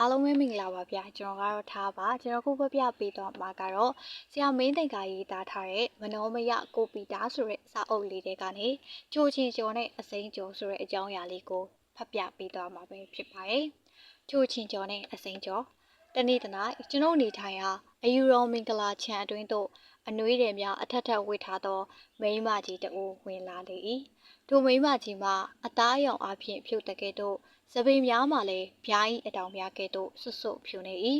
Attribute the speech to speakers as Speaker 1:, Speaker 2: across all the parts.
Speaker 1: အားလုံးပဲမင်္ဂလာပါဗျာကျွန်တော်ကတော့ထားပါကျွန်တော်ခုပြပြပေးတော့မှာကတော့ဆရာမင်းသိန်ကရေးသားထားတဲ့မနောမယကိုပီတာဆိုတဲ့စာအုပ်လေးတွေကနေချိုချင်ကျော်နဲ့အစိမ်းကျော်ဆိုတဲ့အကြောင်းအရာလေးကိုဖတ်ပြပေးတော့မှာပဲဖြစ်ပါတယ်ချိုချင်ကျော်နဲ့အစိမ်းကျော်တနေ့တနေ့ကျွန်ုပ်နေထိုင်ရာအယူရောမင်္ဂလာခြံအတွင်းသို့အနှွေးတယ်များအထက်ထက်ဝေထားသောမိန်းမကြီးတဦးဝင်လာလေ၏ထိုမိန်းမကြီးမှာအသားအရောင်အဖြစ်ဖြုတ်တကဲ့သို့ စပိန်များမှလည်းဗျားဤအတောင်များကဲ့သို့ဆွတ်ဆွတ်ဖြူနေ၏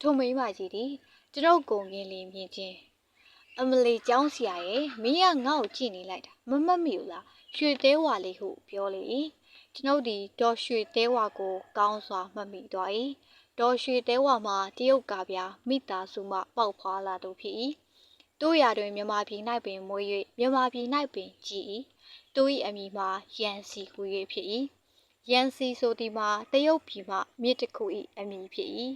Speaker 1: ထိုမိန်းမကြီးသည်ကျွန်ုပ်ကိုမြင်လင်းမြင်ချင်းအမလီကျောင်းဆရာရဲ့မင်းကငါ့ကိုကြည့်နေလိုက်တာမမတ်မိဘူးလားရွှေသေးဝါလေးဟုပြောလေ၏ကျွန်ုပ်သည်ဒေါ်ရွှေသေးဝါကို ကောင်းစွာမှတ်မိသွား၏ဒေါ်ရွှေသေးဝါမှာတရုတ်ကဗျာမိသားစုမှပေါက်ဖွာလာသူဖြစ်၏တို့ရာတွင်မြမပြည်၌ပင်မွေး၍မြမပြည်၌ပင်ကြည်၏သူ၏အမည်မှာရန်စီကူ၍ဖြစ်၏ ရန်စီဆိုသည်မှာတရုတ်ပြည်မှမြစ်တစ်ခု၏အမည်ဖြစ်၏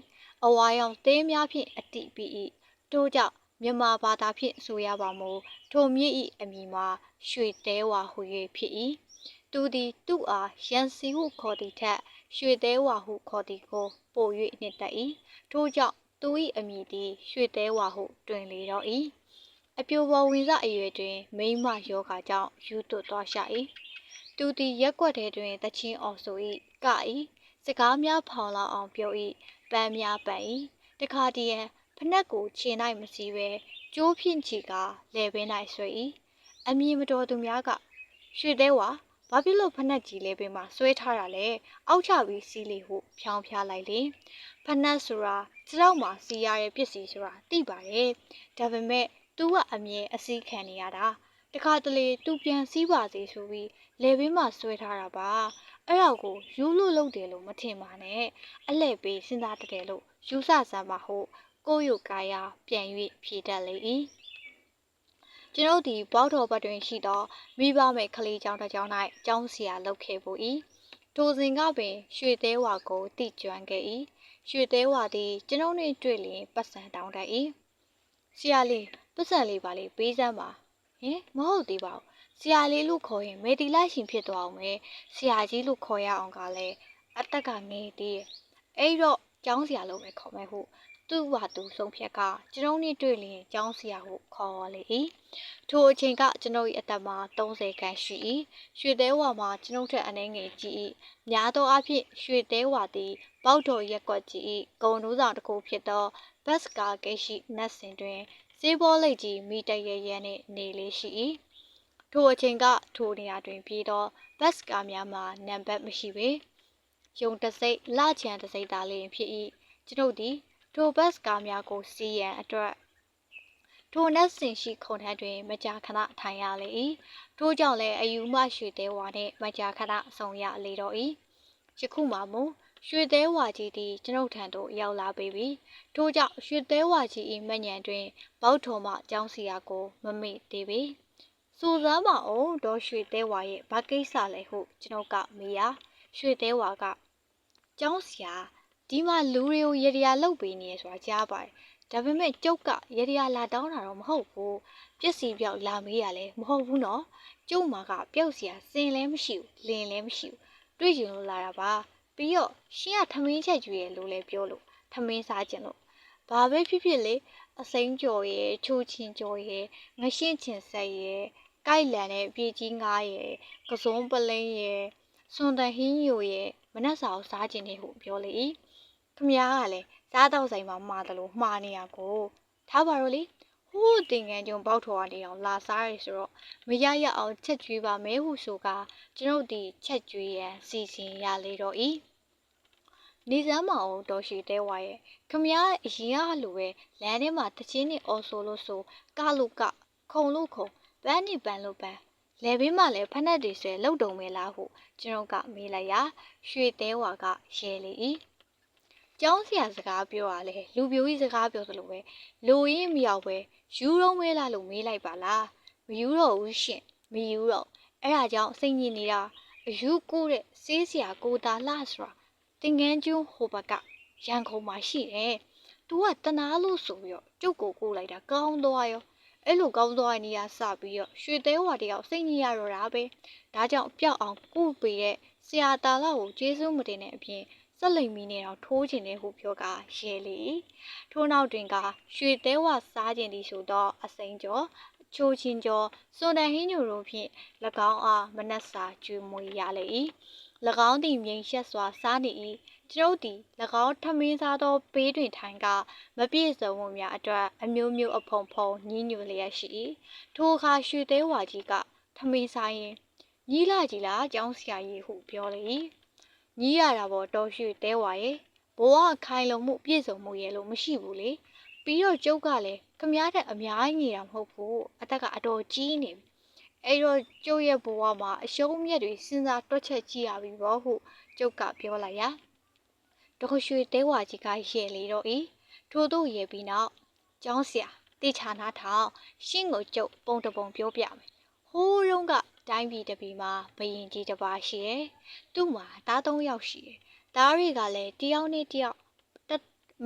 Speaker 1: အဝါရောင်သေးများဖြင့်အတိပြီး၏တို့ကြောင့်မြန်မာဘာသာဖြင့်ဆိုရပါမူထိုမြစ်၏အမည်မှာရွှေသေးဝါဟု၍ဖြစ်၏သူသည်သူ့အားရန်စီဟုခေါ်သည့်ထက်ရွှေသေးဝါဟုခေါ်သည်ကိုပို၍နှစ်သက်၏ထို့ကြောင့်သူ၏အမည်သည်ရွှေသေးဝါဟုတွင်လေတော့၏အပြိုပေါ်ဝင်စအရွယ်တွင်မိမယောဂါကြောင့်ယူသွတ်သွားရှာ၏ သူသည်ရက်ွက်ထဲတွင်တချင်းအော်ဆို၏က၏စကားများဖောင်လောက်အောင်ပြော၏ပန်းများပန်၏တခါတည်းဖနက်ကိုခြေ၌မစီးပဲကျိုးဖြင့်ချီကလဲပင်၌ဆွဲ၏အမြင်မတော်သူများကရွှေသေးဝါဘာဖြစ်လို့ဖနက်ကြီးလဲပင်မှာဆွဲထားတာလဲအောက်ချပြီးစီးလေဟုဖြောင်းဖျားလိုက်လေဖနက်ဆိုတာခြေထောက်မှာစီးရတဲ့ပစ္စည်းဆိုတာသိပါတယ်ဒါပေမဲ့သူကအမြဲအစည်းခံနေရတာ တခါတလေသူပြန်စည်းပါစေဆိုပြီးလေဘင်းမှာဆွဲထားတာပါအဲ့တော့ကိုယူလို့လုပ်တယ်လို့မထင်ပါနဲ့အလှည့်ပေးစဉ်းစားတတယ်လို့ယူဆစမ်းပါဟုတ်ကိုယုကာယပြန်၍ဖြေတတ်လေ၏ကျွန်ုပ်ဒီဘောက်တော်ဘတ်တွင်ရှိသောမိဘမဲ့ကလေးကျောင်းတစ်ကျောင်း၌ကျောင်းဆရာလုပ်ခဲ့ဖို့၏ထိုစဉ်ကပင် ရွှေသေးဝါကိုတိကျွမ်းခဲ့၏ရွှေသေးဝါသည်ကျွန်ုပ်နှင့်တွေ့လျင်ပတ်စံတောင်းတတ်၏ဆရာလေးပတ်စံလေးပါလေးပေးစမ်းပါ ဟင်မဟုတ်သေးပါဘူးဆရာလေးလို့ခေါ်ရင်မေတီလိုက်ရှင်ဖြစ်သွားအောင်ပဲဆရာကြီးလို့ခေါ်ရအောင်ကလည်းအသက်ကငယ်သေးရဲ့အဲ့တော့ကျောင်းဆရာလို့ပဲခေါ်မယ်ဟုသူ့ဘာသူဆုံးဖြတ်ကကျွန်ုပ်နဲ့တွေ့လျင်ကျောင်းဆရာဟုခေါ်လေ၏ထိုအချိန်ကကျွန်ုပ်၏အသက်မှာ30ခန့်ရှိ၏ရွှေသေးဝါမှာကျွန်ုပ်ထက်အနှဲငယ်ကြီး၏များသောအားဖြင့်ရွှေသေးဝါသည်ပေါက်တော်ရက်ကွက်ကြီး၏ဂုံနိုးဆောင်တစ်ခုဖြစ်သောဘတ်စကာဂိတ်ရှိနတ်စင်တွင် စေးဘောလိတ်ကြီးမိတရရဲနှင့်နေလေးရှိ၏ထိုအချိန်ကထိုနေရာတွင်ပြေးသောဘတ်စကာများမှာနံပါတ်မရှိပေယုံတစိတ်လချံတစိတ်သာလျင်ဖြစ်၏ကျွန်ုပ်သည်ထိုဘတ်ကားများကိုစီးရန်အတွက်ထိုနက်စင်ရှိခုံထမ်းတွင် မကြာခဏထိုင်ရလေ၏ထို့ကြောင့်လည်းအယူမရွှေသေးဝါနှင့်မကြာခဏဆုံရလေတော့၏ယခုမှမူ ရွှေသေးဝါကြီးသည်ကျွန်ုပ်ထံသို့ရောက်လာပေပြီထို့ကြောင့်ရွှေသေးဝါကြီး၏မညံတွင်ဘောက်ထုံမှကျောင်းစီယာကိုမမေ့သေးပေစူစမ်းပါအောင်ဒေါ်ရွှေသေးဝါရဲ့ဘာကိစ္စလဲဟုကျွန်ုပ်ကမေးရာရွှေသေးဝါကကျောင်းစီယာဒီမှာလူတွေကိုရေတရာလုတ်ပေးနေရဆိုတာကြားပါတယ်ဒါပေမဲ့ကျုပ်ကရေတရာလာတောင်းတာတော့မဟုတ်ဘူးပြက်စီပြောက်လာမေးရလဲမဟုတ်ဘူးနော်ကျုပ်မှာကပျောက်စရာစင်လည်းမရှိဘူးလင်လည်းမရှိဘူးတွေ့ကြုံလို့လာတာပါ ပြီးတော့ရှင်ကထမင်းချက်ကျွေးရလို့လည်းပြောလို့ထမင်းစားခြင်းလို့ဘာပဲဖြစ်ဖြစ်လေအစိမ်းကြော်ရဲ့ချိုးချင်းကြော်ရဲ့ငရှင်းချင်ဆက်ရဲ့ကိုက်လန်တဲ့ပြေကြီးငားရဲ့ကစုံပလင်းရဲ့စွန်တဟင်းညိုရဲ့မနှက်စာကိုစားခြင်းတွေဟုပြောလေ၏ခမ ्या ကလည်းစားတော့ဆိုင်မှာမှားတယ်လို့မှားနေရကိုထားပါတော့လေဟိုးတင်ငန်းကျုံပေါက်ထော်ကနေအောင်လာစားရဆိုတော့မရရအောင်ချက်ကျွေးပါမဲဟုဆိုကကျွန်ုပ်ဒီချက်ကျွေးရန်စီစဉ်ရလေတော့ဤ နေစမ်းမအောင်တော်ရှိတဲဝါရဲ့ခမ ्या အရင်ကလိုပဲလမ်းထဲမှာတချင်းနဲ့အော်ဆိုလို့ဆိုကလို့ကခုံလို့ခုံပန်းနဲ့ပန်းလို့ပန်းလေဘေးမှာလည်းဖက်နှက်တွေဆွဲလှုပ်တုံမဲလားဟုကျွန်တော်ကမေးလိုက်ရာရွှေသေးဝါကရဲလေ၏ကျောင်းဆရာစကားပြောရလဲလူပြိုကြီးစကားပြောသလိုပဲလိုရင်းမရောက်ပဲယူတော့မဲလားလို့မေးလိုက်ပါလားမယူတော့ဘူးရှင်မယူတော့အဲ့ဒါကြောင့်စိတ်ညစ်နေတာအယူကိုတဲ့စေးဆရာကိုတာလှဆိုတာ တင်ငန်းကျွန်းဟိုဘက်ကရန်ကုန်မှာရှိတယ်။ तू ကတနာလို့ဆိုပြီးတော့ကျုပ်ကိုကိုလိုက်တာကောင်းသွားရောအဲ့လိုကောင်းသွားတဲ့နေရာစပြီးတော့ရွှေသေးဝါတယောက်စိတ်ညစ်ရတော့တာပဲ။ဒါကြောင့်ပျောက်အောင်ကုပေးတဲ့ဆရာတာလာကိုကျေးဇူးမတင်တဲ့အပြင်စက်လိမ်မီနဲ့တော့ထိုးခြင်းနဲ့ဟုပြောကရဲလေထိုးနောက်တွင်ကရွှေသေးဝစားခြင်းသည်ဆိုသောအစိမ်းကျော်ချိုးချင်းကျော်စွန်တန်ဟင်းညိုတို့ဖြင့်၎င်းအားမနက်စာကျွေးမွေရလေ၏၎ င်းသည်မြိန်ရှက်စွာစားနေ၏ကျွန်ုပ်သည်၎င်းထမင်းစားသောဘေးတွင်ထိုင်ကမပြည့်စုံမှုများအတွက်အမျိုးမျိုးအဖုံဖုံညှဉ်းညူလျက်ရှိ၏ထိုအခါရွှေသေးဝါကြီးကထမင်းစားရင်ညီလာကြီးလားကျောင်းဆရာကြီးဟုပြောလေ၏ညီးရတာပေါ့တော်ရွှေသေးဝါရဲ့ဘဝခိုင်လုံမှုပြည့်စုံမှုရဲ့လို့မရှိဘူးလေပြီးတော့ကျုပ်ကလည်းခမားတဲ့အများကြီးနေတာမဟုတ်ဘူးအသက်ကအတော်ကြီးနေပြီ အဲ့တော့ကျုပ်ရဲ့ဘဝမှာအရှုံးအမြတ်တွေစဉ်းစားတွက်ချက်ကြည့်ရပြီပေါ့ဟုကျုပ်ကပြောလိုက်ရတခုရွှေတဲဝါကြီးကရဲ့လေတော့ဤထို့သို့ရဲ့ပြီးနောက်ကျောင်းဆရာတေချာနာထောင်ရှင်းကိုကျုပ်ပုံတပုံပြောပြမယ်ဟိုးတုန်းကတိုင်းပြည်တစ်ပြည်မှာဘရင်ကြီးတစ်ပါးရှိတယ်သူ့မှာသားသုံးယောက်ရှိတယ်သားတွေကလည်းတယောက်နဲ့တယောက်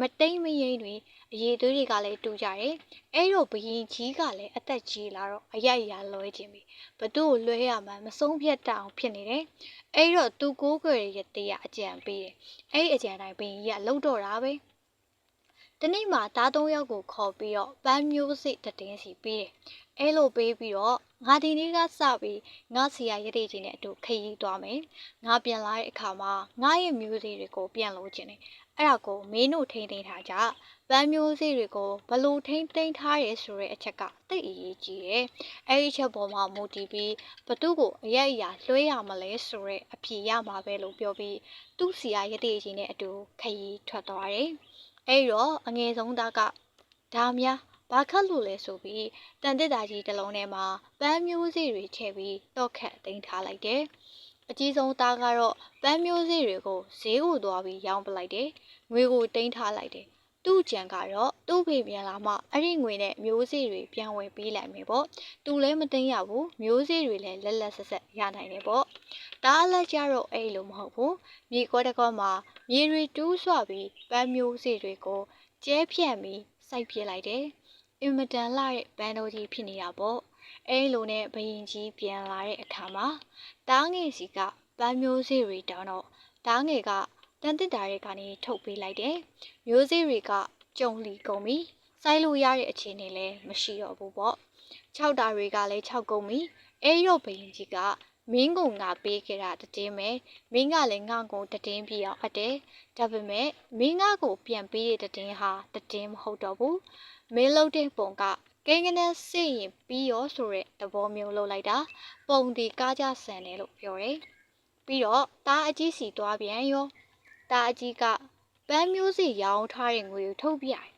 Speaker 1: မတိမ်မရိန်တွေအရေးသွေးတွေကလည်းတူကြတယ်။အဲ့တော့ဘရင်ကြီးကလည်းအသက်ကြီးလာတော့အရိုက်ရာလွဲခြင်းပြီ။ဘသူ့ကိုလွှဲရမှမဆုံးဖြတ်တအောင်ဖြစ်နေတယ်။အဲ့တော့သူကိုးကွယ်ရဲ့တရားအကြံပေးတယ်။အဲ့အကြံတိုင်းဘရင်ကြီးကလှုပ်တော့တာပဲ။ဒီနေ့မှသားသုံးယောက်ကိုခေါ်ပြီးတော့ပန်းမျိုးစိတည်င်းစီပေးတယ်။အဲ့လိုပေးပြီးတော့ငါဒီနေ့ကစပြီးငါဆီယာရည်ကြီးနဲ့အတူခရီးသွားမယ်။ငါပြန်လာတဲ့အခါမှာငါရဲ့မျိုးစေ့တွေကိုပြန်လို့ခြင်းတယ် အဲ့ဒါကိုမင်းတို့ထိမ့်သိမ်းထားကြပန်းမျိုးစေ့တွေကိုဘလို့ထိမ့်သိမ်းထားရဲဆိုတဲ့အချက်ကသိအရေးကြီးတယ်အဲ့ဒီချက်ပေါ်မှာမူတည်ပြီးဘသူ့ကိုအရက်အရာလွှဲရမလဲဆိုတဲ့အဖြေရမှာပဲလို့ပြောပြီးသူ့စီယာရတဲ့ကြီးနဲ့အတူခရီးထွက်သွားတယ်အဲ့တော့အငယ်ဆုံးသားကဒါများဘာခတ်လို့လဲဆိုပြီးတန်တစ်တာကြီးတစ်လုံးထဲမှာပန်းမျိုးစေ့တွေထည့်ပြီးတော့ခတ်သိမ်းထားလိုက်တယ် အကြီးဆုံးသားကတော့ပန်းမျိုးစေ့တွေကိုဈေးကိုသွားပြီးရောင်းပလိုက်တယ်။ငွေကိုတိန်းထားလိုက်တယ်။သူ့ကြံကတော့သူ့ဖေပြန်လာမှအဲ့ဒီငွေနဲ့မျိုးစေ့တွေပြန်ဝယ်ပေးလိုက်မယ်ပေါ့။သူလည်းမသိမ်းရဘူး။မျိုးစေ့တွေလည်းလက်လက်ဆက်ဆက်ရနိုင်တယ်ပေါ့။ဒါအလက်ကြတော့အဲ့လိုမဟုတ်ဘူး။မြေကောတကောမှာမြေတွေတူးဆွပြီးပန်းမျိုးစေ့တွေကိုကျဲဖြန့်ပြီးစိုက်ပြလိုက်တယ်။အင်မတန်လှတဲ့ဘန်တော်ကြီးဖြစ်နေတာပေါ့။ အဲလိုနဲ့ဘရင်ကြီးပြန်လာတဲ့အခါမှာတားငယ်စီကပန်းမျိုးစေ့တွေတောင်းတော့တားငယ်ကတန်တစ်တာတွေကနေထုတ်ပေးလိုက်တယ်။မျိုးစေ့တွေကကြုံလီကုန်ပြီ။စိုက်လို့ရတဲ့အခြေအနေလည်းမရှိတော့ဘူးပေါ့။ခြောက်တာတွေကလည်းခြောက်ကုန်ပြီ။အဲဒီတော့ဘရင်ကြီးကမင်းကငါပေးခဲ့တာတည်င်းမယ်မင်းကလည်းငါ့ကိုတည်င်းပြအောင်အပ်တယ်ဒါပေမဲ့မင်းငါ့ကိုပြန်ပေးတဲ့တည်င်းဟာတည်င်းမဟုတ်တော့ဘူးမင်းလုပ်တဲ့ပုံက ကိန်းကနန်းစစ်ရင်ပြီးရောဆိုတဲ့သဘောမျိုးလုပ်လိုက်တာပုံဒီကားကြဆန်တယ်လို့ပြောတယ်ပြီးတော့တားအကြီးစီသွားပြန်ရောတားအကြီးကပန်းမျိုးစီရောင်းထားတဲ့ငွေကိုထုတ်ပြတယ်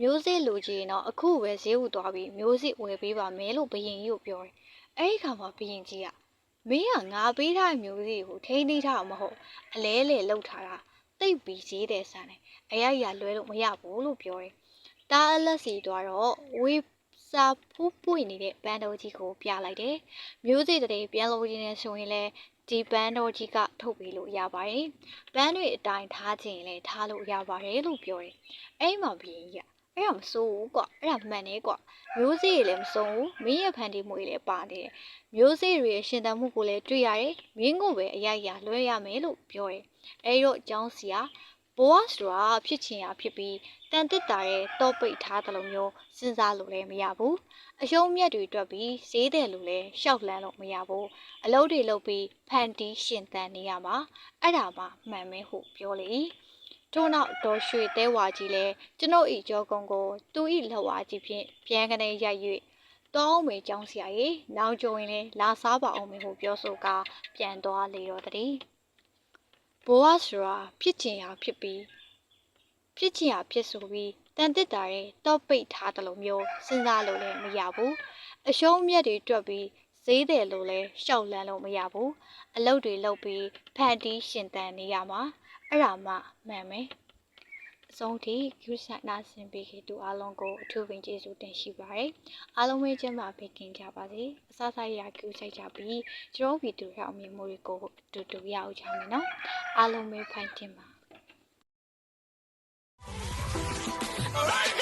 Speaker 1: မျိုးစစ်လိုချင်တော့အခုပဲဈေးဥသွားပြီးမျိုးစစ်ဝယ်ပေးပါမယ်လို့ဘယင်ကြီးကိုပြောတယ်အဲ့ဒီခါမှာဘယင်ကြီးကမင်းကငါပေးထားတဲ့မျိုးစစ်ကိုထိန်းသိမ်းထားမှာမဟုတ်အလဲလေလှုပ်ထားတာတိတ်ပြီးဈေးတယ်ဆန်တယ်အရာရာလွဲလို့မရဘူးလို့ပြောတယ် တားအလက်စီသွားတော့ဝေးစာဖူးပွင့်နေတဲ့ဘန်တော်ကြီးကိုပြလိုက်တယ်။မျိုးစေ့တဲ့ပြန်လို့ရင်းနေဆိုရင်လည်းဒီဘန်တော်ကြီးကထုတ်ပေးလို့ရပါတယ်။ဘန်တွေအတိုင်းထားခြင်းလည်းထားလို့ရပါတယ်လို့ပြောတယ်။အဲ့မှာဘီရင်ကြီးကအဲ့ဒါမစိုးဘူးကွာအဲ့ဒါမှန်နေကွာမျိုးစေ့လည်းမစိုးဘူးမင်းရဲ့ဖန်တီးမှုလည်းပါနေတယ်မျိုးစေ့တွေရှင်သန်မှုကိုလည်းတွေ့ရတယ်မင်းကိုပဲအရရလွှဲရမယ်လို့ပြောတယ်အဲ့တော့အကြောင်းစီက ဘဝဆိုတာဖြစ်ချင်ရဖြစ်ပြီးတန်တစ်တာရဲ့တော့ပိတ်ထားသလိုမျိုးစဉ်းစားလို့လည်းမရဘူးအယုံမြက်တွေတွက်ပြီးဈေးတယ်လို့လည်းရှောက်လန်းလို့မရဘူးအလုပ်တွေလုပ်ပြီးဖန်တီးရှင်သန်နေရမှာအဲ့ဒါမှမှန်မဲဟုပြောလေထို့နောက်ဒေါ်ရွှေတဲဝါကြီးလည်းကျွန်ုပ်ဤကြောကုံကိုသူဤလက်ဝါကြီးဖြင့်ပြန်ကနေရိုက်၍တောင်းမေကြောင်းဆရာကြီးနောက်ကြရင်လည်းလာစားပါအောင်မေဟုပြောဆိုကာပြန်သွားလေတော့တည်း ဘဝဆိုတာဖြစ်ချင်ရာဖြစ်ပြီးဖြစ်ချင်ရာဖြစ်ဆိုပြီးတန်တစ်တာရဲ့တော့ပိတ်ထားတယ်လို့မျိုးစဉ်းစားလို့လည်းမရဘူးအရှုံးမြတ်တွေတွက်ပြီးဈေးတယ်လို့လည်းရှောက်လန်းလို့မရဘူးအလုပ်တွေလုပ်ပြီးဖန်တီးရှင်သန်နေရမှာအဲ့ဒါမှမှန်မယ်အ ဆုံးထိကျူးဆိုင်နာဆင်ပေးခဲ့သူအားလုံးကိုအထူးပင်ကျေးဇူးတင်ရှိပါတယ်အားလုံးပဲကျမ်းမာပေးခင်ကြပါစေအစဆိုင်ရာကျူးဆိုင်ကြပြီးကျွန်တော်ဗီဒီယိုရောက်မြင်မှုတွေကိုအတူတူရအောင်ချမယ်နော်အားလုံးပဲဖိုင်တင်ပါ
Speaker 2: Alright.